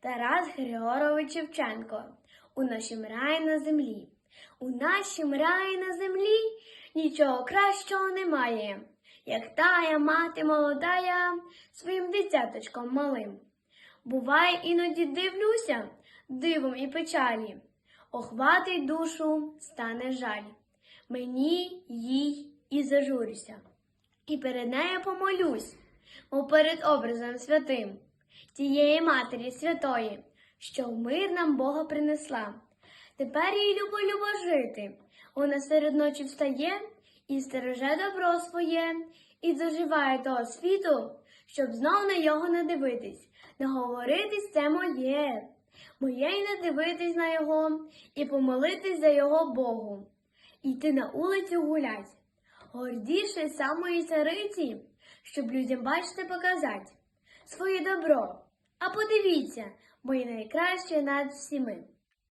Тарас Григорович Шевченко. У нашім раї на землі. У нашім раї на землі нічого кращого немає, як тая мати молодая своїм дитяточком малим. Буває, іноді дивлюся дивом і печалі, охватить душу, стане жаль. Мені, їй і зажурюся, і перед нею помолюсь, мов перед образом святим, тієї Матері Святої, що в мир нам Бога принесла. Тепер їй любо-любо жити. Вона серед ночі встає і стереже добро своє, і доживає того світу, щоб знов на його не дивитись, не говоритись це моє, моє й не дивитись на його, і помолитись за його Богу, йти на вулицю гулять, гордіше самої цариці, щоб людям бачити показати своє добро. А подивіться, мої найкраще над всіми.